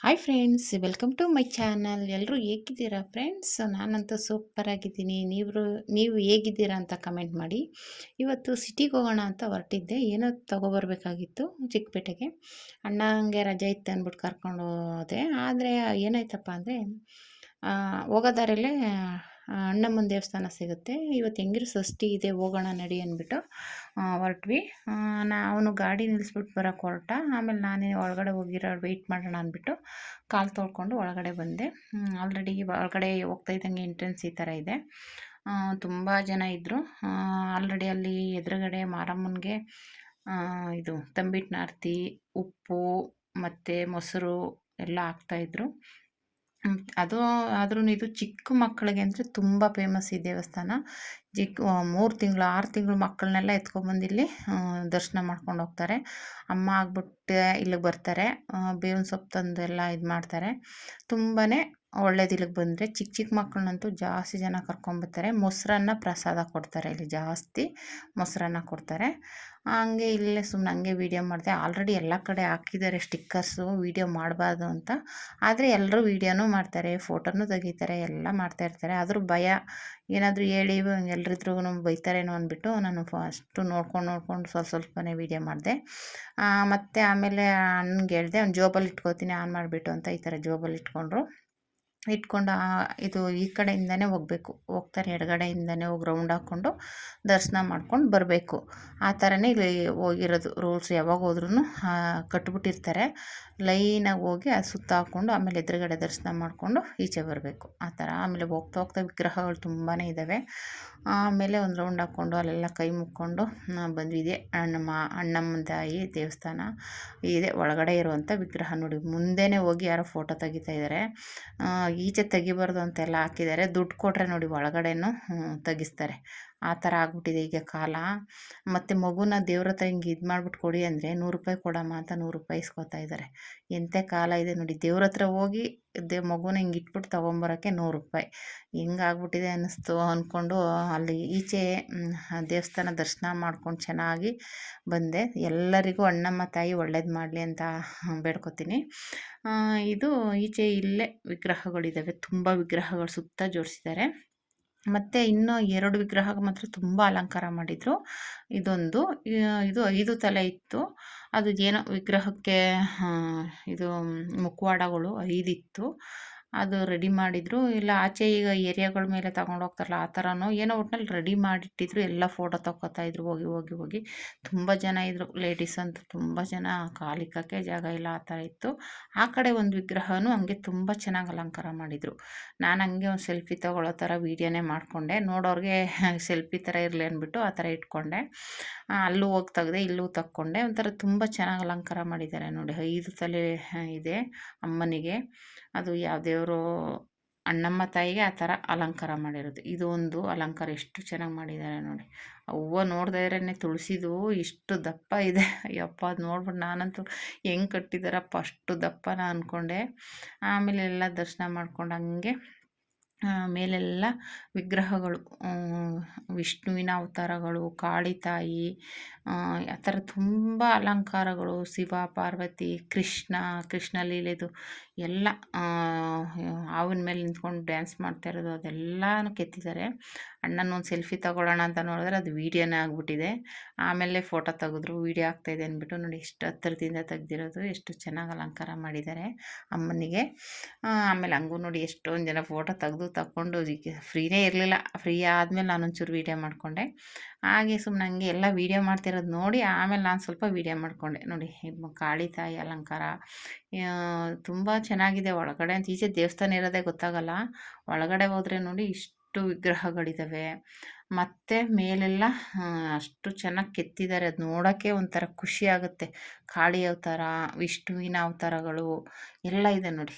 Hi friends welcome to my channel ಎಲ್ಲರೂ ಹೇಗಿದ್ದೀರಾ friends ನಾನಂತೂ ಸೂಪರ್ ಆಗಿದ್ದೀನಿ. ನೀವು ನೀವು ಹೇಗಿದ್ದೀರಾ ಅಂತ ಕಮೆಂಟ್ ಮಾಡಿ. ಇವತ್ತು ಸಿಟಿಗೆ ಹೋಗೋಣ ಅಂತ ಹೊರಟಿದ್ದೆ. ಏನೋ ತೊಗೊಬರ್ಬೇಕಾಗಿತ್ತು ಚಿಕ್ಕಪೇಟೆಗೆ. ಅಣ್ಣಂಗೆ ರಜೆ ಇತ್ತು ಅಂದ್ಬಿಟ್ಟು ಕರ್ಕೊಂಡು ಹೋದೆ. ಆದರೆ ಏನಾಯ್ತಪ್ಪ ಅಂದರೆ ಹೋಗೋದಾರಲ್ಲೇ ಅಣ್ಣಮ್ಮನ ದೇವಸ್ಥಾನ ಸಿಗುತ್ತೆ. ಇವತ್ತು ಹೆಂಗಿರು ಷಷ್ಠಿ ಇದೆ, ಹೋಗೋಣ ನಡಿ ಅಂದ್ಬಿಟ್ಟು ಹೊರಟ್ವಿ. ನಾ, ಅವನು ಗಾಡಿ ನಿಲ್ಲಿಸ್ಬಿಟ್ಟು ಬರೋಕ್ಕೆ ಹೊರಟ. ಆಮೇಲೆ ನಾನೇ ಒಳಗಡೆ ಹೋಗಿರೋ ವೆಯ್ಟ್ ಮಾಡೋಣ ಅಂದ್ಬಿಟ್ಟು ಕಾಲು ತೊಳ್ಕೊಂಡು ಒಳಗಡೆ ಬಂದೆ. ಆಲ್ರೆಡಿ ಒಳಗಡೆ ಹೋಗ್ತಾ ಇದ್ದಂಗೆ ಎಂಟ್ರೆನ್ಸ್ ಈ ಥರ ಇದೆ. ತುಂಬ ಜನ ಇದ್ದರು ಆಲ್ರೆಡಿ ಅಲ್ಲಿ ಎದುರುಗಡೆ ಮಾರಮ್ಮನಿಗೆ ಇದು ತಂಬಿಟ್ಟು ಉಪ್ಪು ಮತ್ತು ಮೊಸರು ಎಲ್ಲ ಹಾಕ್ತಾಯಿದ್ರು ಅದು ಆದ್ರೂ ಇದು ಚಿಕ್ಕ ಮಕ್ಕಳಿಗೆ ಅಂದರೆ ತುಂಬ ಫೇಮಸ್ ಈ ದೇವಸ್ಥಾನ. ಚಿಕ್ಕ ಮೂರು ತಿಂಗಳು, ಆರು ತಿಂಗಳು ಮಕ್ಕಳನ್ನೆಲ್ಲ ಎತ್ಕೊಂಡ್ಬಂದು ಇಲ್ಲಿ ದರ್ಶನ ಮಾಡ್ಕೊಂಡು ಹೋಗ್ತಾರೆ. ಅಮ್ಮ ಆಗ್ಬಿಟ್ಟು ಇಲ್ಲಿಗೆ ಬರ್ತಾರೆ. ಬೇವಿನ ಸೊಪ್ಪು ತಂದು ಎಲ್ಲ ಇದು ಮಾಡ್ತಾರೆ ತುಂಬಾ ಒಳ್ಳೇದು ಇಲ್ಲಿಗೆ ಬಂದರೆ ಚಿಕ್ಕ ಚಿಕ್ಕ ಮಕ್ಕಳನ್ನಂತೂ ಜಾಸ್ತಿ ಜನ ಕರ್ಕೊಂಬರ್ತಾರೆ ಮೊಸರನ್ನ ಪ್ರಸಾದ ಕೊಡ್ತಾರೆ ಇಲ್ಲಿ ಜಾಸ್ತಿ ಮೊಸರನ್ನ ಕೊಡ್ತಾರೆ. ಹಂಗೆ ಇಲ್ಲೇ ಸುಮ್ಮನೆ ಹಂಗೆ ವೀಡಿಯೋ ಮಾಡಿದೆ. ಆಲ್ರೆಡಿ ಎಲ್ಲ ಕಡೆ ಹಾಕಿದ್ದಾರೆ ಸ್ಟಿಕ್ಕರ್ಸು ವೀಡಿಯೋ ಮಾಡಬಾರ್ದು ಅಂತ. ಆದರೆ ಎಲ್ಲರೂ ವೀಡಿಯೋನೂ ಮಾಡ್ತಾರೆ ಫೋಟೋನೂ ತೆಗಿತಾರೆ, ಎಲ್ಲ ಮಾಡ್ತಾಯಿರ್ತಾರೆ ಆದರೂ ಭಯ, ಏನಾದರೂ ಹೇಳಿ ಎಲ್ರಿದ್ರೂ ಬೈತಾರೇನೋ ಅಂದ್ಬಿಟ್ಟು ನಾನು ಫಸ್ಟು ನೋಡ್ಕೊಂಡು ನೋಡ್ಕೊಂಡು ಸ್ವಲ್ಪ ಸ್ವಲ್ಪನೇ ವೀಡಿಯೋ ಮಾಡಿದೆ. ಮತ್ತು ಆಮೇಲೆ ಅಣ್ಣಗೆ ಹೇಳಿದೆ, ಅವ್ನು ಜೋಬಲ್ಲಿ ಇಟ್ಕೋತೀನಿ, ಆನ್ ಮಾಡಿಬಿಟ್ಟು ಅಂತ ಈ ಥರ ಜೋಬಲ್ಲಿ ಇಟ್ಕೊಂಡ್ರು. ಇಟ್ಕೊಂಡು ಇದು ಈ ಕಡೆಯಿಂದನೇ ಹೋಗಬೇಕು. ಹೋಗ್ತಾರೆ ಎಡಗಡೆಯಿಂದನೇ ಹೋಗಿ ರೌಂಡ್ ಹಾಕ್ಕೊಂಡು ದರ್ಶನ ಮಾಡ್ಕೊಂಡು ಬರಬೇಕು. ಆ ಥರನೇ ಇಲ್ಲಿ ಹೋಗಿರೋದು ರೂಲ್ಸ್ ಯಾವಾಗ ಹೋದ್ರೂ ಕಟ್ಬಿಟ್ಟಿರ್ತಾರೆ. ಲೈನಾಗಿ ಹೋಗಿ ಅದು ಸುತ್ತ ಹಾಕ್ಕೊಂಡು ಆಮೇಲೆ ಎದುರುಗಡೆ ದರ್ಶನ ಮಾಡಿಕೊಂಡು ಈಚೆ ಬರಬೇಕು. ಆ ಥರ. ಆಮೇಲೆ ಹೋಗ್ತಾ ಹೋಗ್ತಾ ವಿಗ್ರಹಗಳು ತುಂಬಾ ಇದ್ದಾವೆ ಆಮೇಲೆ ಒಂದು ರೌಂಡ್ ಹಾಕ್ಕೊಂಡು ಅಲ್ಲೆಲ್ಲ ಕೈ ಮುಕ್ಕೊಂಡು ಬಂದ್ವಿ. ಇದೆ ಅಣ್ಣಮ್ಮ, ಅಣ್ಣಮ್ಮನ ತಾಯಿ ದೇವಸ್ಥಾನ ಇದೆ. ಒಳಗಡೆ ಇರುವಂಥ ವಿಗ್ರಹ ನೋಡಿ. ಮುಂದೆನೇ ಹೋಗಿ ಯಾರೋ ಫೋಟೋ ತೆಗಿತಾ ಇದ್ದಾರೆ ಈಚೆ ತೆಗಿಬಾರ್ದು ಅಂತೆಲ್ಲ ಹಾಕಿದ್ದಾರೆ. ದುಡ್ಡು ಕೊಟ್ಟರೆ ನೋಡಿ ಒಳಗಡೆನೂ ತೆಗಿಸ್ತಾರೆ. ಆ ಥರ ಆಗ್ಬಿಟ್ಟಿದೆ ಈಗ ಕಾಲ. ಮತ್ತು ಮಗುನ ದೇವ್ರ ಹತ್ರ ಹಿಂಗೆ ಇದು ಮಾಡ್ಬಿಟ್ಟು ಕೊಡಿ ಅಂದರೆ ನೂರು ರೂಪಾಯಿ ಕೊಡಮ್ಮ ಅಂತ ನೂರು ರೂಪಾಯಿ ಇಸ್ಕೊತಾ ಇದ್ದಾರೆ ಎಂಥ ಕಾಲ ಇದೆ ನೋಡಿ. ದೇವ್ರ ಹತ್ರ ಹೋಗಿ ದೇ ಮಗುನ ಹಿಂಗೆ ಇಟ್ಬಿಟ್ಟು ತೊಗೊಂಬರೋಕ್ಕೆ ನೂರು ರೂಪಾಯಿ. ಆಗ್ಬಿಟ್ಟಿದೆ ಅನ್ನಿಸ್ತು ಅಂದ್ಕೊಂಡು ಅಲ್ಲಿ ಈಚೆ ದೇವಸ್ಥಾನ ದರ್ಶನ ಮಾಡ್ಕೊಂಡು ಚೆನ್ನಾಗಿ ಬಂದೆ. ಎಲ್ಲರಿಗೂ ಅಣ್ಣಮ್ಮ, ತಾಯಿ ಒಳ್ಳೇದು ಮಾಡಲಿ ಅಂತ ಬೇಡ್ಕೊತೀನಿ. ಇದು ಈಚೆ ಇಲ್ಲೇ ವಿಗ್ರಹಗಳಿದ್ದಾವೆ ತುಂಬ ವಿಗ್ರಹಗಳು ಸುತ್ತ ಜೋಡಿಸಿದ್ದಾರೆ ಮತ್ತು ಇನ್ನೂ ಎರಡು ವಿಗ್ರಹ ಮಾತ್ರ ತುಂಬ ಅಲಂಕಾರ ಮಾಡಿದರು. ಇದೊಂದು ಇದು ಐದು ತಲೆ ಇತ್ತು. ಅದು ಏನೋ ವಿಗ್ರಹಕ್ಕೆ ಇದು ಮುಖವಾಡಗಳು ಐದಿತ್ತು. ಅದು ರೆಡಿ ಮಾಡಿದರು. ಇಲ್ಲ, ಆಚೆ ಈಗ ಏರಿಯಾಗಳ ಮೇಲೆ ತಗೊಂಡು ಹೋಗ್ತಾರಲ್ಲ, ಆ ಥರನೋ ಏನೋ ಒಟ್ನಲ್ಲಿ ರೆಡಿ ಮಾಡಿಟ್ಟಿದ್ರು. ಎಲ್ಲ ಫೋಟೋ ತಗೋತಾ ಇದ್ರು, ಹೋಗಿ ಹೋಗಿ ಹೋಗಿ. ತುಂಬ ಜನ ಇದ್ದರು ಲೇಡೀಸ್ ಅಂತೂ ತುಂಬ ಜನ. ಕಾಲಿಕಕ್ಕೆ ಜಾಗ ಇಲ್ಲ, ಆ ಥರ ಇತ್ತು. ಆ ಕಡೆ ಒಂದು ವಿಗ್ರಹನೂ ಹಂಗೆ ತುಂಬ ಚೆನ್ನಾಗಿ ಅಲಂಕಾರ ಮಾಡಿದರು. ನಾನು ಹಂಗೆ ಒಂದು ಸೆಲ್ಫಿ ತಗೊಳ್ಳೋ ಥರ ವೀಡಿಯೋನೇ ಮಾಡಿಕೊಂಡೆ. ನೋಡೋರಿಗೆ ಸೆಲ್ಫಿ ಥರ ಇರಲಿ ಅಂದ್ಬಿಟ್ಟು ಆ ಥರ ಇಟ್ಕೊಂಡೆ. ಅಲ್ಲೂ ಹೋಗಿ ತೆಗ್ದೆ, ಇಲ್ಲೂ ತಕ್ಕೊಂಡೆ. ಒಂಥರ ತುಂಬ ಚೆನ್ನಾಗಿ ಅಲಂಕಾರ ಮಾಡಿದ್ದಾರೆ ನೋಡಿ. ಐದು ತಲೆ ಇದೆ ಅಮ್ಮನಿಗೆ. ಅದು ಯಾವ ದೇವರು ಅಣ್ಣಮ್ಮ ತಾಯಿಗೆ ಆ ಥರ ಅಲಂಕಾರ ಮಾಡಿರೋದು. ಇದು ಒಂದು ಅಲಂಕಾರ ಎಷ್ಟು ಚೆನ್ನಾಗಿ ಮಾಡಿದ್ದಾರೆ ನೋಡಿ. ಹೂವ ನೋಡ್ತಾ ಇದ್ರೇ ತುಳಸಿದು ಇಷ್ಟು ದಪ್ಪ ಇದೆ. ಅಯ್ಯಪ್ಪ, ಅದು ನೋಡ್ಬಿಟ್ಟು ನಾನಂತೂ ಹೆಂಗೆ ಕಟ್ಟಿದಾರಪ್ಪ ಅಷ್ಟು ದಪ್ಪನ ಅಂದ್ಕೊಂಡೆ ಆಮೇಲೆ ಎಲ್ಲ ದರ್ಶನ ಮಾಡ್ಕೊಂಡು ಹಂಗೆ ಮೇಲೆಲ್ಲ ವಿಗ್ರಹಗಳು ವಿಷ್ಣುವಿನ ಅವತಾರಗಳು, ಕಾಳಿ ತಾಯಿ, ಆ ಥರ ತುಂಬ ಅಲಂಕಾರಗಳು, ಶಿವ, ಪಾರ್ವತಿ, ಕೃಷ್ಣ ಕೃಷ್ಣ ಲೀಲೆದು ಎಲ್ಲ ಹಾವಿನ ಮೇಲೆ ನಿಂತ್ಕೊಂಡು ಡ್ಯಾನ್ಸ್ ಮಾಡ್ತಾ ಇರೋದು ಅದೆಲ್ಲನೂ ಕೆತ್ತಿದ್ದಾರೆ. ಅಣ್ಣನ ಒಂದು ಸೆಲ್ಫಿ ತಗೊಳ್ಳೋಣ ಅಂತ ನೋಡಿದ್ರೆ ಅದು ವೀಡಿಯೋನೇ ಆಗಿಬಿಟ್ಟಿದೆ. ಆಮೇಲೆ ಫೋಟೋ ತೆಗೆದ್ರು, ವೀಡಿಯೋ ಆಗ್ತಾಯಿದೆ ಅಂದ್ಬಿಟ್ಟು ನೋಡಿ ಎಷ್ಟು ಹತ್ತಿರದಿಂದ ತೆಗ್ದಿರೋದು, ಎಷ್ಟು ಚೆನ್ನಾಗಿ ಅಲಂಕಾರ ಮಾಡಿದ್ದಾರೆ ಅಮ್ಮನಿಗೆ. ಆಮೇಲೆ ಹಂಗೂ ನೋಡಿ ಎಷ್ಟೊಂದು ಜನ ಫೋಟೋ ತೆಗೆದು ತಗೊಂಡು ಫ್ರೀನೇ ಇರಲಿಲ್ಲ. ಫ್ರೀ ಆದಮೇಲೆ ನಾನೊಂಚೂರು ವೀಡಿಯೋ ಮಾಡಿಕೊಂಡೆ. ಹಾಗೆ ಸುಮ್ಮನೆ ಹಂಗೆ ಎಲ್ಲ ವೀಡಿಯೋ ಮಾಡ್ತಿರೋದು ನೋಡಿ ಆಮೇಲೆ ನಾನು ಸ್ವಲ್ಪ ವೀಡಿಯೋ ಮಾಡಿಕೊಂಡೆ. ನೋಡಿ ಕಾಳಿ ತಾಯಿ ಅಲಂಕಾರ ತುಂಬ ಚೆನ್ನಾಗಿದೆ. ಒಳಗಡೆ ಅಂತ ಈಚೆ ದೇವಸ್ಥಾನ ಇರೋದೇ ಗೊತ್ತಾಗಲ್ಲ. ಒಳಗಡೆ ಹೋದರೆ ನೋಡಿ ಇಷ್ಟು ವಿಗ್ರಹಗಳಿದ್ದಾವೆ ಮತ್ತು ಮೇಲೆಲ್ಲ ಅಷ್ಟು ಚೆನ್ನಾಗಿ ಕೆತ್ತಿದ್ದಾರೆ ಅದು ನೋಡೋಕ್ಕೆ ಒಂಥರ ಖುಷಿ ಆಗುತ್ತೆ. ಕಾಳಿ ಅವತಾರ, ವಿಷ್ಣುವಿನ ಅವತಾರಗಳು ಎಲ್ಲ ಇದೆ ನೋಡಿ.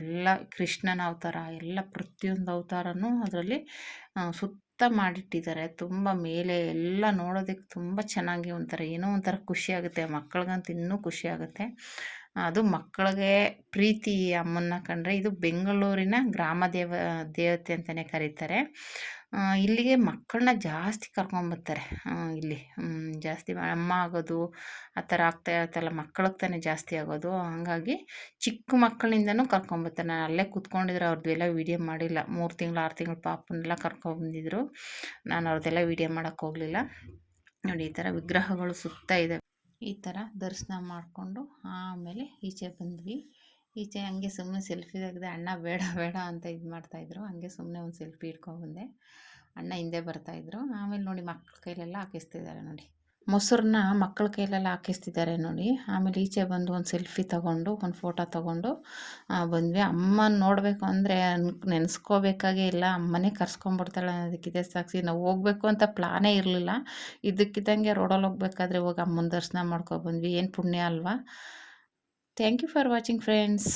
ಎಲ್ಲ ಕೃಷ್ಣನ ಅವತಾರ, ಎಲ್ಲ ಪ್ರತಿಯೊಂದು ಅವತಾರನೂ ಅದರಲ್ಲಿ ಸುತ್ತ ಮಾಡಿಟ್ಟಿದ್ದಾರೆ. ತುಂಬ ಮೇಲೆ ಎಲ್ಲ ನೋಡೋದಕ್ಕೆ ತುಂಬ ಚೆನ್ನಾಗಿ ಒಂಥರ ಏನೋ ಒಂಥರ ಖುಷಿ ಆಗುತ್ತೆ. ಮಕ್ಳಿಗಂತೂ ಇನ್ನೂ ಖುಷಿ ಆಗುತ್ತೆ. ಅದು ಮಕ್ಕಳಿಗೆ ಪ್ರೀತಿ ಅಮ್ಮನ್ನ ಕಂಡ್ರೆ ಇದು ಬೆಂಗಳೂರಿನ ಗ್ರಾಮ ದೇವ, ದೇವತೆ ಅಂತಲೇ ಕರೀತಾರೆ. ಇಲ್ಲಿಗೆ ಮಕ್ಕಳನ್ನ ಜಾಸ್ತಿ ಕರ್ಕೊಂಬರ್ತಾರೆ ಇಲ್ಲಿ. ಜಾಸ್ತಿ ಅಮ್ಮ ಆಗೋದು, ಆ ಥರ ಆಗ್ತಾ ಇರುತ್ತಲ್ಲ ಮಕ್ಕಳಿಗೆ ತಾನೇ ಜಾಸ್ತಿ ಆಗೋದು. ಹಾಗಾಗಿ ಚಿಕ್ಕ ಮಕ್ಕಳಿಂದನೂ ಕರ್ಕೊಂಬರ್ತಾರೆ ನಾನು ಅಲ್ಲೇ ಕೂತ್ಕೊಂಡಿದ್ರೆ ಅವ್ರದ್ದೆಲ್ಲ ವೀಡಿಯೋ ಮಾಡಿಲ್ಲ. ಮೂರು ತಿಂಗಳು, ಆರು ತಿಂಗಳು ಪಾಪನ್ನೆಲ್ಲ ಕರ್ಕೊಂಬಂದಿದ್ರು ನಾನು ಅವ್ರದ್ದೆಲ್ಲ ವೀಡಿಯೋ ಮಾಡೋಕ್ಕೆ ಹೋಗಲಿಲ್ಲ. ನೋಡಿ, ಈ ಥರ ವಿಗ್ರಹಗಳು ಸುತ್ತ ಇದೆ. ಈ ಥರ ದರ್ಶನ ಮಾಡಿಕೊಂಡು ಆಮೇಲೆ ಈಚೆ ಬಂದ್ವಿ. ಈಚೆ ಹಂಗೆ ಸುಮ್ಮನೆ ಸೆಲ್ಫಿ ತೆಗೆದೆ, ಅಣ್ಣ, ಬೇಡ ಬೇಡ ಅಂತ ಇದು ಮಾಡ್ತಾಯಿದ್ರು ಹಂಗೆ ಸುಮ್ಮನೆ ಒಂದು ಸೆಲ್ಫಿ ಇಟ್ಕೊಂಡ್ಬಂದೆ ಅಣ್ಣ ಹಿಂದೆ ಬರ್ತಾಯಿದ್ರು ಆಮೇಲೆ ನೋಡಿ ಮಕ್ಕಳ ಕೈಲೆಲ್ಲ ಹಾಕಿಸ್ತಿದ್ದಾರೆ ನೋಡಿ. ಮೊಸರನ್ನ ಮಕ್ಕಳ ಕೈಲೆಲ್ಲ ಹಾಕಿಸ್ತಿದ್ದಾರೆ ನೋಡಿ. ಆಮೇಲೆ ಈಚೆ ಬಂದು ಒಂದು ಸೆಲ್ಫಿ ತಗೊಂಡು, ಒಂದು ಫೋಟೋ ತಗೊಂಡು ಬಂದ್ವಿ. ಅಮ್ಮನ ನೋಡಬೇಕು ಅಂದರೆ ನೆನೆಸ್ಕೋಬೇಕಾಗೇ ಇಲ್ಲ. ಅಮ್ಮನೇ ಕರ್ಸ್ಕೊಂಡ್ಬಿಡ್ತಾಳೆ ಅದಕ್ಕಿದೆ ಸಾಕ್ಷಿ. ನಾವು ಹೋಗ್ಬೇಕು ಅಂತ ಪ್ಲಾನೇ ಇರಲಿಲ್ಲ. ಇದ್ದಕ್ಕಿದ್ದಂಗೆ ರೋಡಲ್ಲಿ ಹೋಗ್ಬೇಕಾದ್ರೆ ಹೋಗಿ ಅಮ್ಮನ ದರ್ಶನ ಮಾಡ್ಕೊಬಂದ್ವಿ ಏನು ಪುಣ್ಯ ಅಲ್ವಾ? Thank you for watching friends